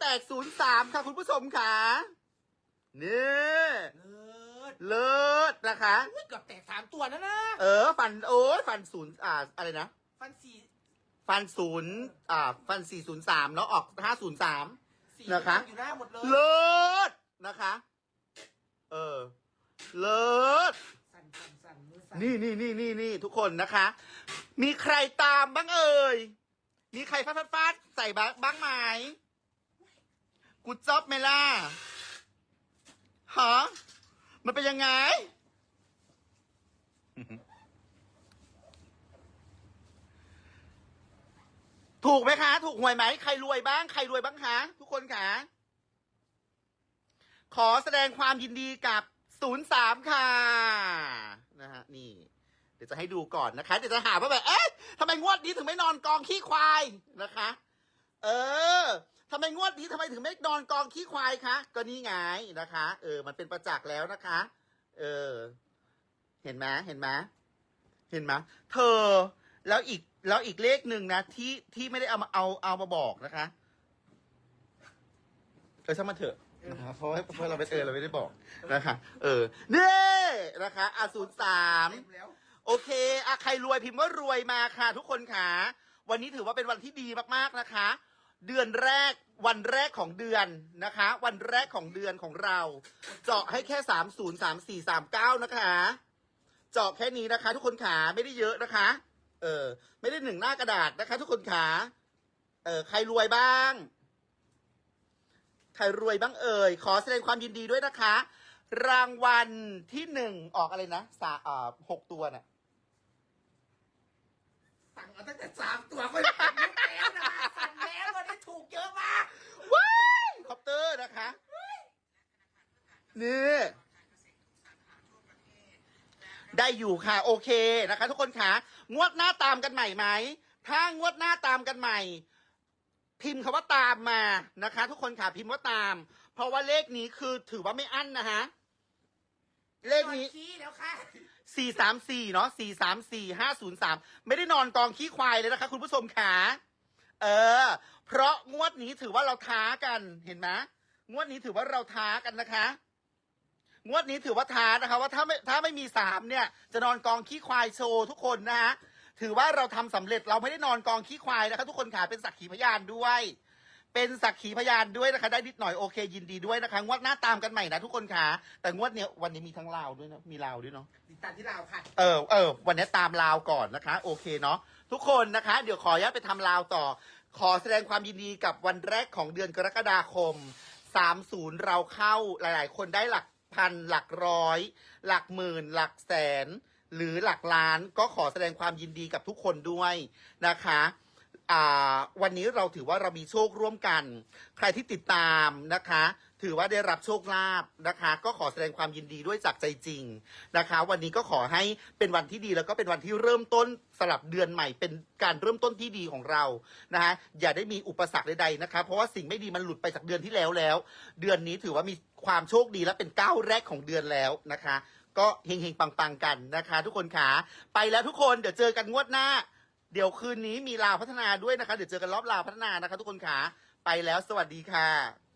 แตกศูนย์สามค่ะคุณผู้ชมค่ะนี่เลิศเลิศนะคะอุ๊ยเกือบแตกสามตัวนะนะ เออ ฟันโอ้ยฟันศูนย์อ่าอะไรนะ ฟันสี่ฟันศูนย์อ่าฟันสี่ศูนย์สามเนาะออกห้าศูนย์สามสี่นะคะ อยู่หน้าหมดเลยเลิศนะคะ เออ เลิศสั่นสั่นสั่นมือสั่นนี่นี่นี่นี่นี่ทุกคนนะคะ มีใครตามบ้างเอ่ย มีใครฟาดฟาดฟาดใส่บ้างบ้างไหม กูจอบไหมล่ะฮะมันเป็นยังไง ถูกไหมคะ ถูกหวยไหม ใครรวยบ้าง ใครรวยบ้างคะ ทุกคนคะ ขอแสดงความยินดีกับ03ค่ะ นะฮะ นี่ เดี๋ยวจะให้ดูก่อนนะคะ เดี๋ยวจะหาว่าแบบ เอ๊ะทำไมงวดนี้ถึงไม่นอนกองขี้ควายนะคะ เออ ทำไมงวดนี้ทำไมถึงไม่นอนกองขี้ควายคะ ก็นี่ไงนะคะ เออ มันเป็นประจักษ์แล้วนะคะ เออ เห็นไหมเห็นไหมเห็นไหมเธอ แล้วอีก แล้วอีกเลขหนึ่งนะที่ที่ไม่ได้เอามาเอาเอามาบอกนะคะ เออช่างมันเถอะนะครับเพราะว่าเพราะเราไม่เออเราไม่ได้บอกนะคะ เออนี่นะคะอาศูนย์สามเต็มแล้วโอเคอะใครรวยพิมพ์ว่ารวยมาค่ะ ทุกคนค่ะ วันนี้ถือว่าเป็นวันที่ดีมากๆนะคะ เดือนแรกวันแรกของเดือนนะคะ วันแรกของเดือนของเรา เจาะให้แค่สามศูนย์สามสี่สามเก้านะคะ เจาะแค่นี้นะคะ ทุกคนขาไม่ได้เยอะนะคะ เออ ไม่ได้หนึ่งหน้ากระดาษนะคะ ทุกคนขาเออใครรวยบ้าง ใครรวยบ้างเอ่ยขอแสดงความยินดีด้วยนะคะ รางวัลที่หนึ่งออกอะไรนะสาอ่าหกตัวน่ะสั่งเอาตั้งแต่สามตัวก็ยั ยอะมากว้ายคอปเตอร์นะคะ นี่ ได้อยู่ค่ะ โอเคนะคะ ทุกคนคะงวดหน้าตามกันใหม่ไหม ถ้างวดหน้าตามกันใหม่ พิมพ์คำว่าตามมานะคะ ทุกคนค่ะพิมพ์ว่าตาม เพราะว่าเลขนี้คือถือว่าไม่อั้นนะฮะ เลขนี้ตอชี้แล้วค่ะสี่สามสี่เนาะสี่สามสี่ห้าศูนย์สามไม่ได้นอนกองขี้ควายเลยนะคะ คุณผู้ชมขา เออ เพราะงวดนี้ถือว่าเราท้ากันเห็นไหมงวดนี้ถือว่าเราท้ากันนะคะ งวดนี้ถือว่าท้านะคะ ว่าถ้าไม่ถ้าไม่มีสามเนี่ย จะนอนกองขี้ควายโชว์ทุกคนนะฮะถือว่าเราทำสำเร็จเราไม่ได้นอนกองขี้ควายนะคะ ทุกคนขาเป็นสักขีพยานด้วย เป็นสักขีพยานด้วยนะคะ ได้นิดหน่อยโอเคยินดีด้วยนะคะงวดหน้าตามกันใหม่นะทุกคนขาแต่งวดเนี้ยวันนี้มีทั้งลาวด้วยนะมีลาวด้วยเนาะติดตามที่เราวค่ะ เออเออวันนี้ตามลาวก่อนนะคะ โอเคเนาะทุกคนนะคะ เดี๋ยวขออนุญาตไปทำลาวต่อ ขอแสดงความยินดีกับวันแรกของเดือนกรกฎาคม 30 เราเข้าหลายๆ คนได้หลักพันหลักร้อย หลักหมื่น หลักแสน หรือหลักล้านก็ขอแสดงความยินดีกับทุกคนด้วยนะคะอ่า วันนี้เราถือว่าเรามีโชคร่วมกัน ใครที่ติดตามนะคะ ถือว่าได้รับโชคลาภนะคะ ก็ขอแสดงความยินดีด้วยจากใจจริงนะคะ วันนี้ก็ขอให้เป็นวันที่ดีแล้วก็เป็นวันที่เริ่มต้นสลับเดือนใหม่เป็นการเริ่มต้นที่ดีของเรานะคะอย่าได้มีอุปสรรคใดๆนะคะ เพราะว่าสิ่งไม่ดีมันหลุดไปจากเดือนที่แล้วแล้ว เดือนนี้ถือว่ามีความโชคดีและเป็นก้าวแรกของเดือนแล้วนะคะ ก็เฮงๆปังๆกันนะคะ ทุกคนขาไปแล้วทุกคนเดี๋ยวเจอกันงวดหน้า เดี๋ยวคืนนี้มีลาวพัฒนาด้วยนะคะ เดี๋ยวเจอกันรอบลาวพัฒนานะคะ ทุกคนขาไปแล้วสวัสดีค่ะ